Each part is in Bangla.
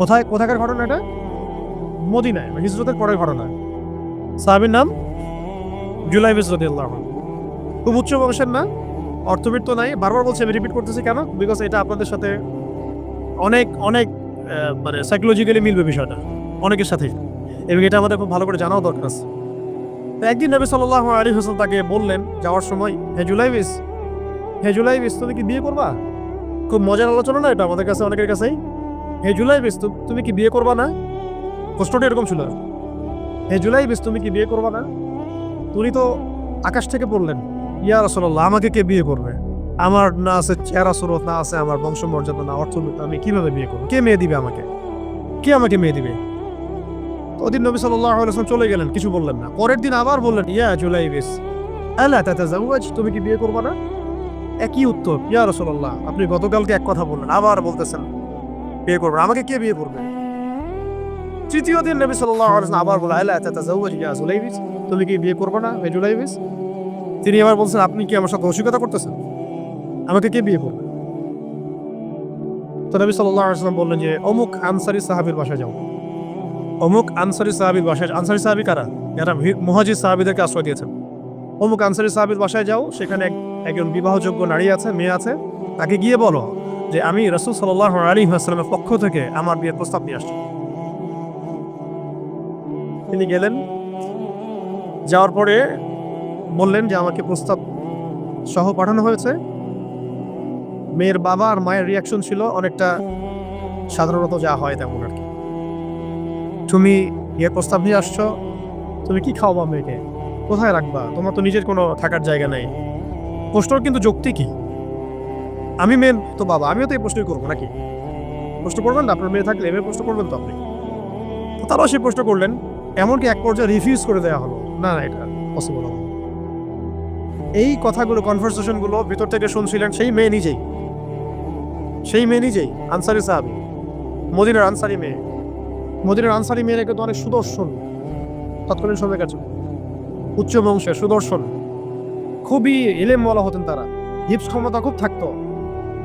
কোথায় কোথাকার ঘটনা এটা? মদিনায় হিজরতের পরের ঘটনা। সাহাবির নাম জুলাই বিসরদি আল্লাহ খুব উচ্চ বংশের না, অর্থবিত্ত নাই। বারবার বলছি, আমি রিপিট করতেছি কেন? বিকজ এটা আপনাদের সাথে অনেক অনেক মানে সাইকোলজিক্যালি মিলবে বিষয়টা। অনেকের সাথে। এবং এটা আমাদের খুব ভালো করে জানাও দরকার আছে। তো একদিন নবী সাল্লাহ আলী হোসেন তাকে বললেন, যাওয়ার সময়, হে জুলাইবিস হে জুলাইবিস তুমি কি বিয়ে করবা? খুব মজার আলোচনা না এটা আমাদের কাছে, অনেকের কাছেই। হে জুলাইবিস তু- তুমি কি বিয়ে করবা না? প্রশ্নটা এরকম ছিল। হে জুলাই বেশ, তুমি কি বিয়ে করবা না? উনি তো আকাশ থেকে বললেন ইয়া রসল্লাহ আমাকে কে বিয়ে করবে? আমার না আছে চেহারা সুরত, না আছে আমার বংশমর্যাদা, না অর্থনীতি আমি কীভাবে বিয়ে করব? কে মেয়ে দিবে আমাকে? কে আমাকে মেয়ে দিবে? ওদিন নবী সাল্লাহ চলে গেলেন, কিছু বললেন না। পরের দিন আবার বললেন, ইয়া জুলাইবিস আল্লাহ তাতে জাউয়াজ তুমি কি বিয়ে করবা না? একই উত্তর, ইয়া রসল্লাহ আপনি গতকালকে এক কথা বললেন, আবার বলতেছেন বিয়ে করবেন আমাকে কে বিয়ে করবে? তৃতীয় দিন নবী সাল্লাহ আবার বলে আল্লাহ জুলাইবিস? তুমি কি বিয়ে করবে না জুলাইবিস? তিনি আবার বলছেন, আপনি কি আমার সাথে অস্বীকার করতেছেন? আমাকে কে বিয়ে করবে? তো নবী সাল্লাহ আসলাম বললেন যে, অমুক আনসারি সাহাবির বাসায় যাও। অমুক আনসারি সাহাবির বাসায় আনসারি সাহাবি কারা? যারা মহাজির সাহাবিদেরকে আশ্রয় দিয়েছেন। অমুক আনসারি সাহাবির বাসায় যাও, সেখানে একজন বিবাহযোগ্য নারী আছে, মেয়ে আছে। তাকে গিয়ে বলো যে আমি রসুল সাল্লাহ আলী আসলামের পক্ষ থেকে আমার বিয়ের প্রস্তাব নিয়ে আসছি। তিনি গেলেন, যাওয়ার পরে বললেন যে আমাকে প্রস্তাব সহ পাঠানো হয়েছে। মেয়ের বাবা আর মায়ের রিয়াকশন ছিল অনেকটা সাধারণত যা হয় তেমন আর কি। তুমি বিয়ের প্রস্তাব নিয়ে আসছো, তুমি কি খাওয়াবা মেয়েকে? কোথায় রাখবা? তোমার তো নিজের কোনো থাকার জায়গা নেই। প্রশ্নর কিন্তু যুক্তি কি আমি মেন তো বাবা, আমিও তো এই প্রশ্নই করব নাকি? প্রশ্ন করবেন না? আপনার মেয়ে থাকলে এভাবে প্রশ্ন করবেন তো আপনি। তারাও সেই প্রশ্ন করলেন। এমনকি এক পর্যায়ে রিফিউজ করে দেওয়া হলো। না না, এটা পসিবল হবে এই কথাগুলো কনভারসেশনগুলো ভিতর থেকে শুনছিলেন সেই মেয়ে নিজেই। সেই মেয়ে নিজেই, আনসারি সাহাবি। মদিনার আনসারি মেয়ে। মদিনার আনসারি মেয়েরা কিন্তু অনেক সুদর্শন। তৎকালীন সময়ের কাছে উচ্চ বংশের সুদর্শন। খুবই এলেমওয়ালা হতেন তারা। হিপস ক্ষমতা খুব থাকতো।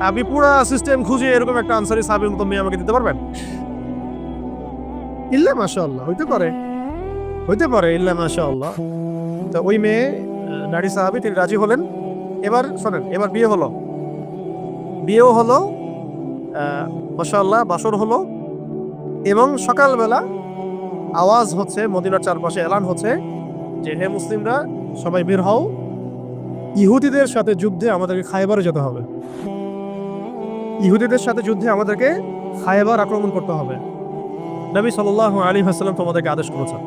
আপনি পুরা সিস্টেম খুঁজে এরকম একটা আনসারি সাহাবির মতো মেয়ে আমাকে দিতে পারবেন? ইল্লা মাশাআল্লাহ, হইতে পারে। হইতে পারে, ইল্লা মাশাআল্লাহ। তো ওই মেয়ে, নারী সাহাবি, তিনি রাজি হলেন। এবার শোনেন, এবার বিয়ে হলো। বিয়েও হলো মাশাআল্লাহ, বাসর হলো। এবং সকালবেলা আওয়াজ হচ্ছে, মদিনার চারপাশে এলান হচ্ছে যে, হে মুসলিমরা, সবাই বের হও। ইহুদিদের সাথে যুদ্ধে আমাদেরকে খায়বারে যেতে হবে। ইহুদিদের সাথে যুদ্ধে আমাদেরকে খায়বার আক্রমণ করতে হবে। নবী সাল্লাহ আলী হাসলাম তোমাদেরকে আদেশ করেছেন।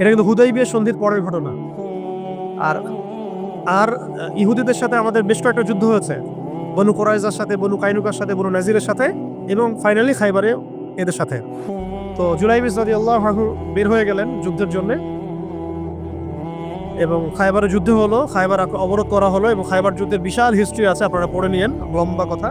এটা কিন্তু হুদাই বিয়ের সন্ধির পরের ঘটনা। আর আর ইহুদিদের সাথে আমাদের বেশ কয়েকটা যুদ্ধ হয়েছে। বনু কোরাইজার সাথে, বনু কাইনুকার সাথে, বনু নাজিরের সাথে এবং ফাইনালি খাইবারে এদের সাথে। তো জুলাই বিস রাজি আল্লাহ বের হয়ে গেলেন যুদ্ধের জন্য। এবং খাইবারে যুদ্ধ হলো, খাইবার অবরোধ করা হলো এবং খাইবার যুদ্ধের বিশাল হিস্ট্রি আছে, আপনারা পড়ে নিয়েন, লম্বা কথা।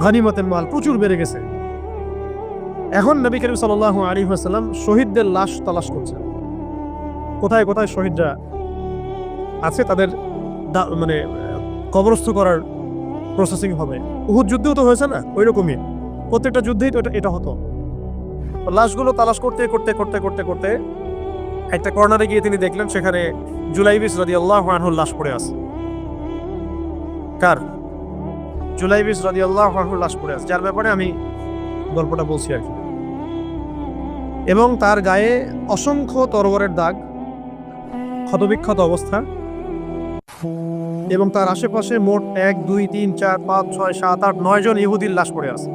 ঘনিমতের মাল প্রচুর বেড়ে গেছে। এখন নবী করিম সাল্লাহ আলী শহীদদের লাশ তালাশ করছেন। কোথায় কোথায় শহীদরা আছে তাদের মানে কবরস্থ করার প্রসেসিং হবে? উহুদ যুদ্ধেও তো হয়েছে না? ওই রকমই প্রত্যেকটা যুদ্ধেই তো এটা- এটা হতো। লাশগুলো তালাশ করতে করতে করতে করতে করতে একটা কর্নারে গিয়ে তিনি দেখলেন, সেখানে জুলাইবিস রাদি আল্লাহ আনহুর লাশ পড়ে আছে। কার? জুলাইবিস রাদি আল্লাহ লাশ পড়ে আছে, যার ব্যাপারে আমি গল্পটা বলছি আর কি। এবং তার গায়ে অসংখ্য তরবারের দাগ, ক্ষতবিক্ষত অবস্থা, এবং তার আশেপাশে মোট এক, দুই, তিন, চার, পাঁচ, ছয়, সাত, আট, নয় জন ইহুদির লাশ পড়ে আছে।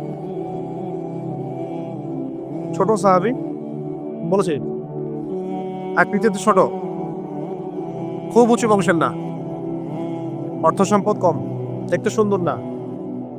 ছোট সাহাবি, বলেছে, আকৃতিতে ছোট, খুব উঁচু বংশের না, অর্থ সম্পদ কম, দেখতে সুন্দর না।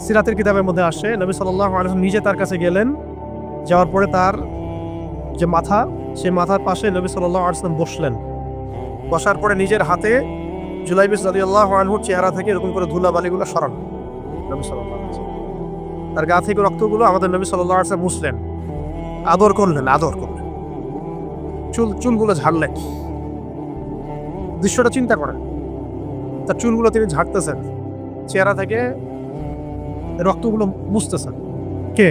সিরাতের কিতাবের মধ্যে আসে, নবী সাল্লাহ আলী নিজে তার কাছে গেলেন, যাওয়ার পরে তার যে মাথা সে মাথার পাশে নবী সাল্লাহ আসলাম বসলেন। বসার পরে নিজের হাতে জুলাইবিস রাজি আল্লাহ আনহুর চেহারা থেকে এরকম করে ধুলা বালিগুলো সরান নবী ওয়াসাল্লাম। তার গা থেকে রক্তগুলো আমাদের নবী সাল্লাহ আসলাম মুসলেন আদর করলেন আদর করলেন। চুল, চুলগুলো ঝাড়লেন। দৃশ্যটা চিন্তা করেন। তার চুলগুলো তিনি ঝাড়তেছেন। চেহারা থেকে রক্তগুলো মুছতেছেন। কে?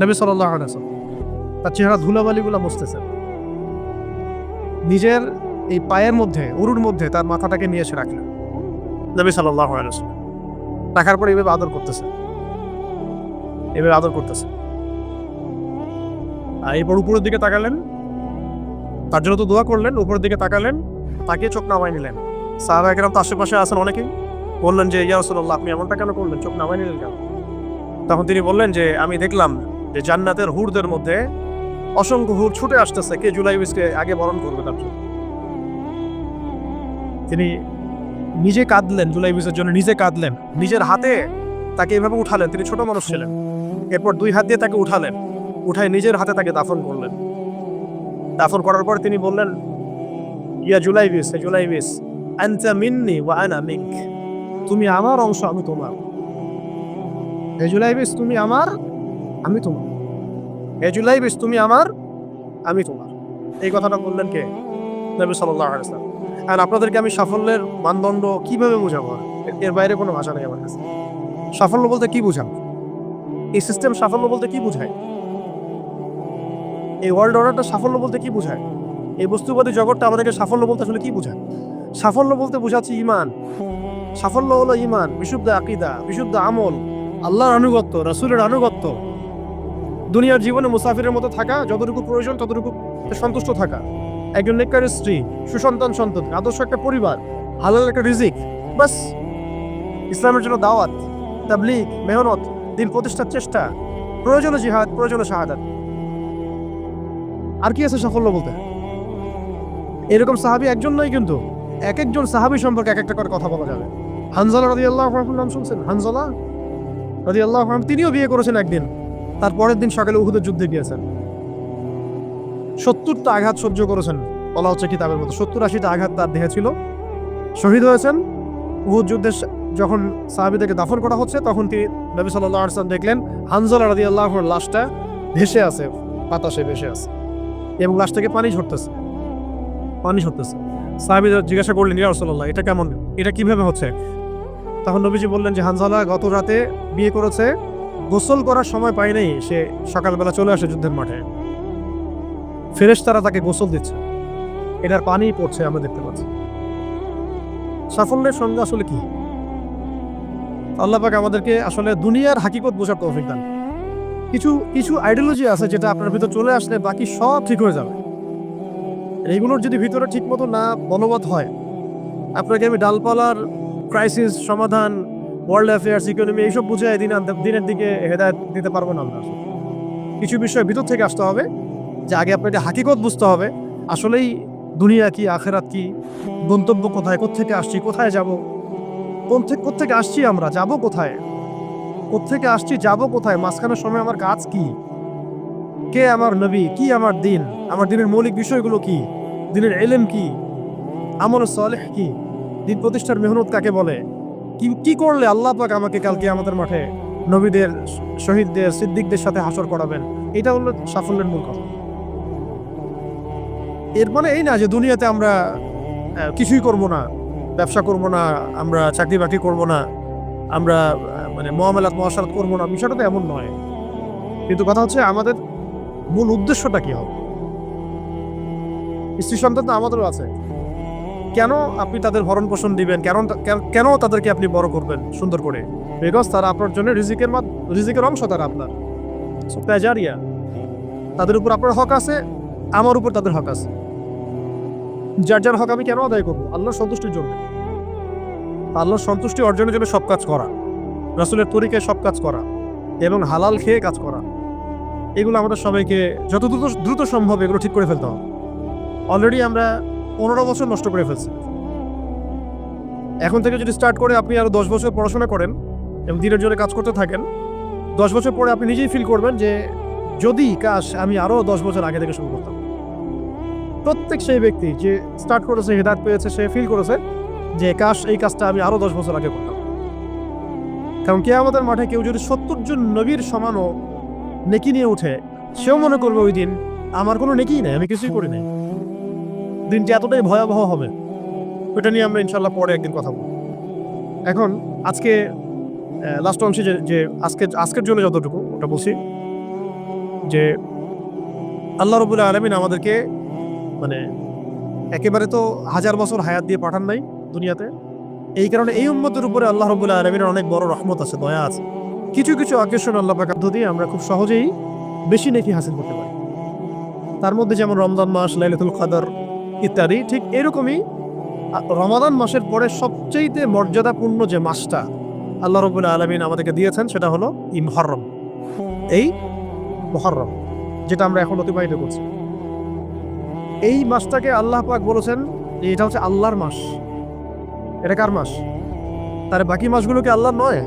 নবী সাল্লাহ তার চেহারা ধুলাবালিগুলো মুছতেছেন। নিজের এই পায়ের মধ্যে, উরুর মধ্যে তার মাথাটাকে নিয়ে এসে রাখলেন। নবী সাল্লাহ রাখার পর এইভাবে আদর করতেছে এভাবে আদর করতেছে আর এরপর উপরের দিকে তাকালেন। তার জন্য তো দোয়া করলেন, উপরের দিকে তাকালেন তাকে চোখ নামাই নিলেন। সাহাবা একরাম তো আশেপাশে আছেন অনেকেই। বললেন যে, ইয়া রাসূলুল্লাহ, আপনি এমনটা কেন করলেন? চোখ নামাই নিলেন কেন? তখন তিনি বললেন যে, আমি দেখলাম যে জান্নাতের হুরদের মধ্যে অসংখ্য হুর ছুটে আসতেছে। কে জুলাই বিসকে আগে বরণ করবে তার জন্য? তিনি নিজে কাঁদলেন, জুলাই বিসের জন্য নিজে কাঁদলেন। নিজের হাতে তাকে এভাবে উঠালেন। তিনি ছোট মানুষ ছিলেন। এরপর দুই হাত দিয়ে তাকে উঠালেন। উঠায় নিজের হাতে তাকে দাফন করলেন। দাফন করার পর তিনি বললেন, ইয়া জুলাইবিস হে জুলাইবিস আনতা মিন্নি ওয়া আনা মিনক। তুমি আমার অংশ, আমি তোমার। হে তুমি আমার, আমি তোমার। হে তুমি আমার, আমি তোমার। এই কথাটা বললেন কে? নবী আলাইহি আর আপনাদেরকে আমি সাফল্যের মানদণ্ড কীভাবে বোঝাবো? এর বাইরে কোনো ভাষা নেই আমার কাছে। সাফল্য বলতে কি বোঝান এই সিস্টেম সাফল্য বলতে কি বোঝায়? এই ওয়ার্ল্ড অর্ডারটা সাফল্য বলতে কি বোঝায়? এই বস্তুবাদী জগৎটা আমাদেরকে সাফল্য বলতে আসলে কি বোঝায়? সাফল্য বলতে বোঝাচ্ছে ইমান। সাফল্য হলো ইমান বিশুদ্ধ আকিদা, বিশুদ্ধ আমল। আল্লাহর আনুগত্য, রাসূলের আনুগত্য। দুনিয়ার জীবনে মুসাফিরের মতো থাকা, যতটুকু প্রয়োজন, ততটুকু সন্তুষ্ট থাকা। একজন নেককার স্ত্রী, সুসন্তান সন্ততি, আদর্শ একটা পরিবার, হালাল একটা রিজিক, বাস। ইসলামের জন্য দাওয়াত, তাবলিগ, মেহনত, দিন প্রতিষ্ঠার চেষ্টা, প্রয়োজনে জিহাদ, প্রয়োজনে শাহাদাত। আর কি আছে সাফল্য বলতে? এরকম সাহাবি একজন নয় কিন্তু, এক একজন সাহাবি সম্পর্কে এক একটা করে কথা বলা যাবে। হানজালা রাজি আল্লাহ নাম শুনছেন? হানজালা রাজি আল্লাহ তিনিও বিয়ে করেছেন একদিন। তার পরের দিন সকালে উহুদের যুদ্ধে গিয়েছেন। সত্তরটা আঘাত সহ্য করেছেন, বলা হচ্ছে কিতাবের মতো। সত্তর আশিটা আঘাত তার দেহে ছিল। শহীদ হয়েছেন। উহুদ যুদ্ধে যখন সাহাবিদেরকে দাফন করা হচ্ছে, তখন তিনি নবী সাল্লাহ আসলাম দেখলেন, হানজালা রাজি আল্লাহর লাশটা ভেসে আছে, বাতাসে ভেসে আছে। এবং লাশ থেকে পানি ঝরতেছে। পানি ঝরতেছে। সাহাবিরা জিজ্ঞাসা করলেন, ইয়া রাসূলুল্লাহ, এটা কেমন? এটা কীভাবে হচ্ছে? তখন নবীজি বললেন যে, হানজালা গত রাতে বিয়ে করেছে, গোসল করার সময় পায় নাই, সে সকালবেলা চলে আসে যুদ্ধের মাঠে। ফেরেশতারা তাকে গোসল দিচ্ছে। এটার পানি পড়ছে, আমরা দেখতে পাচ্ছি। সাফল্যের সঙ্গে আসলে কি? আল্লাহ পাক আমাদেরকে আসলে দুনিয়ার হাকিকত বোঝার তৌফিক দান। কিছু কিছু আইডিওলজি আছে যেটা আপনার ভিতর চলে আসলে বাকি সব ঠিক হয়ে যাবে। এইগুলোর যদি ভিতরে ঠিক মতো না বলবৎ হয়, আপনাকে আমি ডালপালার ক্রাইসিস সমাধান ওয়ার্ল্ড অ্যাফেয়ার্স ইকোনমি এইসব বুঝে দিন দিনের দিকে হেদায়ত দিতে পারব না আমরা কিছু বিষয় ভিতর থেকে আসতে হবে, যে আগে আপনাকে হাকিকত বুঝতে হবে, আসলেই দুনিয়া কি, আখেরাত কি, গন্তব্য কোথায়, কোত্থেকে আসছি, কোথায় যাব কোন থেকে কোত্থেকে আসছি আমরা, যাব কোথায়, কোত্থেকে আসছি, যাব কোথায়, মাঝখানের সময় আমার কাজ কি, কে আমার নবী, কি আমার দিন, আমার দিনের মৌলিক বিষয়গুলো কি, দিনের এলেম কি, আমল সলেহ কি দিন প্রতিষ্ঠার মেহনত কাকে বলে? কি কি করলে আল্লাহ পাক আমাকে কালকে আমাদের মাঠে নবীদের, শহীদদের, সিদ্দিকদের সাথে হাসর করাবেন? এটা হলো সাফল্যের মূল কথা। এর মানে এই না যে দুনিয়াতে আমরা কিছুই করব না। ব্যবসা করব না, আমরা চাকরি বাকরি করব না, আমরা মানে মহামেলাত মহাসারাত করব না। বিষয়টা তো এমন নয়। কিন্তু কথা হচ্ছে আমাদের মূল উদ্দেশ্যটা কি হবে? স্ত্রী সন্তান তো আমাদেরও আছে। কেন আপনি তাদের ভরণ পোষণ দিবেন? কেন কেন- তাদেরকে আপনি বড় করবেন? সুন্দর করে। বিকজ তারা আপনার জন্য রিজিকের রিজিকের অংশ তারা আপনার। প্যাজারিয়া তাদের উপর আপনার হক আছে, আমার উপর তাদের হক আছে। যার যার হক আমি কেন আদায় করব? আল্লাহর সন্তুষ্টির জন্য। আল্লাহর সন্তুষ্টি অর্জনের জন্য সব কাজ করা। রাসুলের তরিকায় সব কাজ করা। এবং হালাল খেয়ে কাজ করা। এগুলো আমাদের সবাইকে যত দ্রুত দ্রুত সম্ভব এগুলো ঠিক করে ফেলতে হবে। অলরেডি আমরা পনেরো বছর নষ্ট করে ফেলছি। এখন থেকে যদি স্টার্ট করে আপনি আরও দশ বছর পড়াশোনা করেন এবং দিনের জন্য কাজ করতে থাকেন, দশ বছর পরে আপনি নিজেই ফিল করবেন যে যদি কাজ আমি আরও দশ বছর আগে থেকে শুরু করতাম। প্রত্যেক সেই ব্যক্তি যে স্টার্ট করেছে হেদায়ত পেয়েছে, সে ফিল করেছে যে কাজ এই কাজটা আমি আরও দশ বছর আগে করতাম। কারণ কে আমাদের মাঠে কেউ যদি সত্তর জন নবীর সমানও নেকি নিয়ে উঠে, সেও মনে করবে ওই দিন আমার কোনো নেকিই নেই, আমি কিছুই করি নাই। দিনটি এতটাই ভয়াবহ হবে ওটা নিয়ে আমরা ইনশাল্লাহ পরে একদিন কথা বলব। এখন আজকে লাস্ট অংশে যে যে আজকে, আজকের জন্য যতটুকু ওটা বলছি, যে আল্লাহ রবুল্লাহ আলমিন আমাদেরকে মানে একেবারে তো হাজার বছর হায়াত দিয়ে পাঠান নাই দুনিয়াতে। এই কারণে এই উম্মতের উপরে আল্লাহ রবুল্লাহ আলমিনের অনেক বড় রহমত আছে, দয়া আছে। কিছু কিছু আকর্ষণ আল্লাহ পাক দিয়ে আমরা খুব সহজেই বেশি নেকি হাসিল করতে পারি। তার মধ্যে যেমন রমজান মাস, লাইলাতুল কাদর ইত্যাদি, ঠিক এরকমই রমাদান মাসের পরে সবচেয়েতে মর্যাদাপূর্ণ যে মাসটা আল্লাহ রবুল্লা আলমিন আমাদেরকে দিয়েছেন, সেটা হলো ই মহরম এই মহরম, যেটা আমরা এখন অতিবাহিত করছি। এই মাসটাকে আল্লাহ পাক বলেছেন যে এটা হচ্ছে আল্লাহর মাস। এটা কার মাস? তার বাকি মাসগুলো কি আল্লাহর নয়?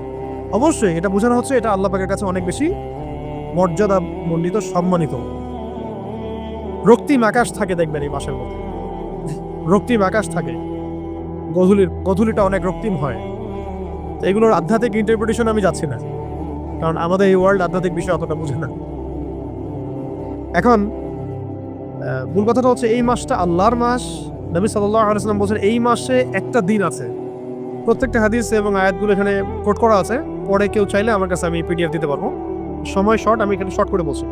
অবশ্যই, এটা বোঝানো হচ্ছে এটা আল্লাহ পাকের কাছে অনেক বেশি মর্যাদা মণ্ডিত সম্মানিত। রক্তিম আকাশ থাকে দেখবেন এই মাসের মধ্যে। রক্তিম আকাশ থাকে। গধুলির গধুলিটা অনেক রক্তিম হয়। তো এগুলোর আধ্যাত্মিক ইন্টারপ্রিটেশন আমি যাচ্ছি না। কারণ আমাদের এই ওয়ার্ল্ড আধ্যাত্মিক বিষয় অতটা বুঝে না। এখন মূল কথাটা হচ্ছে এই মাসটা আল্লাহর মাস। নবী আলাইসাল্লাম বলছেন, এই মাসে একটা দিন আছে। প্রত্যেকটা হাদিস এবং আয়াতগুলো এখানে কোট করা আছে। পরে কেউ চাইলে আমার কাছে আমি পিডিএফ দিতে পারব। সময় শর্ট আমি এখানে শর্ট করে বলছি।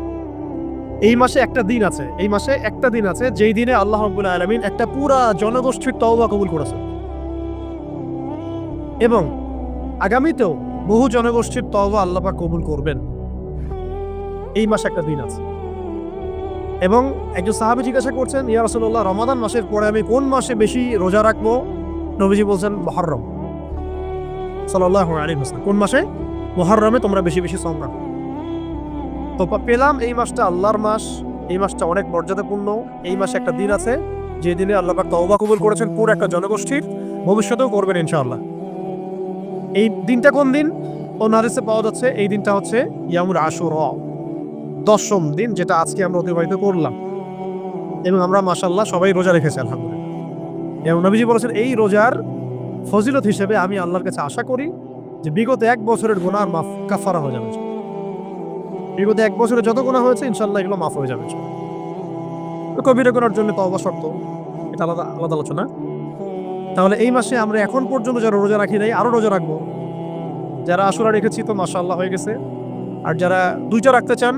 এই মাসে একটা দিন আছে, এই মাসে একটা দিন আছে যেই দিনে আল্লাহ রব্বুল আলমিন একটা পুরা জনগোষ্ঠীর তওবা কবুল করেছে এবং আগামীতেও বহু জনগোষ্ঠীর তওবা আল্লাহ পাক কবুল করবেন। এই মাসে একটা দিন আছে। এবং একজন সাহাবি জিজ্ঞাসা করছেন, ইয়া রাসূলুল্লাহ, রমাদান মাসের পরে আমি কোন মাসে বেশি রোজা রাখব? নবীজি বলছেন, মহরম। সাল্লাল্লাহু আলাইহি ওয়াসাল্লাম, কোন মাসে? মহরমে তোমরা বেশি বেশি সম রাখো। তো পেলাম এই মাসটা আল্লাহর মাস, এই মাসটা অনেক মর্যাদাপূর্ণ, এই মাসে একটা দিন আছে, যে দিনে আল্লাহ তওবা কবুল করেছেন পুরো একটা জনগোষ্ঠীর, ভবিষ্যতেও করবেন ইনশাআল্লাহ। এই দিনটা কোন দিন? ও নারিসে পাওয়া যাচ্ছে, এই দিনটা হচ্ছে ইয়ামুর আশুর, দশম দিন যেটা আজকে আমরা অতিবাহিত করলাম। এবং আমরা মাসাল্লাহ সবাই রোজা রেখেছি, আলহামদুলিল্লাহ। এবং নবীজি বলেছেন, এই রোজার ফজিলত হিসেবে আমি আল্লাহর কাছে আশা করি যে বিগত এক বছরের গোনার মাফ কাফারা হয়ে যাবে। বিগত এক বছরে যত গোনা হয়েছে ইনশাল্লাহ এগুলো মাফ হয়ে যাবে। কবিরা গোনার জন্য তওবা শর্ত, এটা আলাদা আলাদা আলোচনা। তাহলে এই মাসে আমরা এখন পর্যন্ত যারা রোজা রাখি নাই আরও রোজা রাখব। যারা আসুরা রেখেছি তো মাশাআল্লাহ হয়ে গেছে। আর যারা দুইটা রাখতে চান,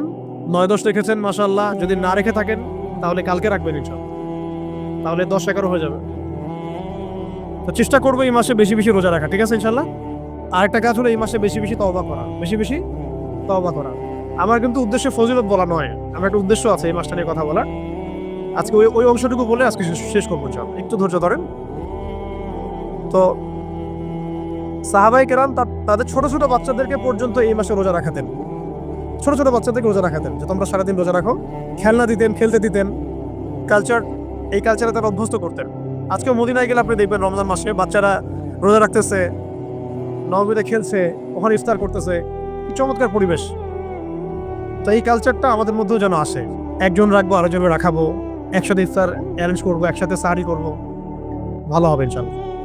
নয় দশ রেখেছেন মাশাআল্লাহ, যদি না রেখে থাকেন, তাহলে কালকে রাখবেন ইনশাল্লাহ তাহলে দশ এগারো হয়ে যাবে। তো চেষ্টা করব এই মাসে বেশি বেশি রোজা রাখা, ঠিক আছে ইনশাল্লাহ আরেকটা কাজ হলো এই মাসে বেশি বেশি তওবা করা, বেশি বেশি তওবা করা। আমার কিন্তু উদ্দেশ্য ফজিলত বলা নয়। আমার একটা উদ্দেশ্য আছে এই মাসটা নিয়ে কথা বলার। আজকে ওই ওই অংশটুকু বলে আজকে শেষ- করব চল একটু ধৈর্য ধরেন। তো সাহাবাই কেরাম তাদের ছোট ছোট বাচ্চাদেরকে পর্যন্ত এই মাসে রোজা রাখাতেন। ছোট ছোট বাচ্চাদেরকে রোজা রাখাতেন যে তোমরা সারাদিন রোজা রাখো। খেলনা দিতেন, খেলতে দিতেন। কালচার এই কালচারে তারা অভ্যস্ত করতেন। আজকে মদিনায় গেলে আপনি দেখবেন রমজান মাসে বাচ্চারা রোজা রাখতেছে, নবমীতে খেলছে, ওখানে ইফতার করতেছে। কি চমৎকার পরিবেশ। তো এই কালচারটা আমাদের মধ্যেও যেন আসে। একজন রাখব, আরেকজনকে রাখাবো। একসাথে ইফতার অ্যারেঞ্জ করব, একসাথে সাহারি করব। ভালো হবে ইনশাল্লাহ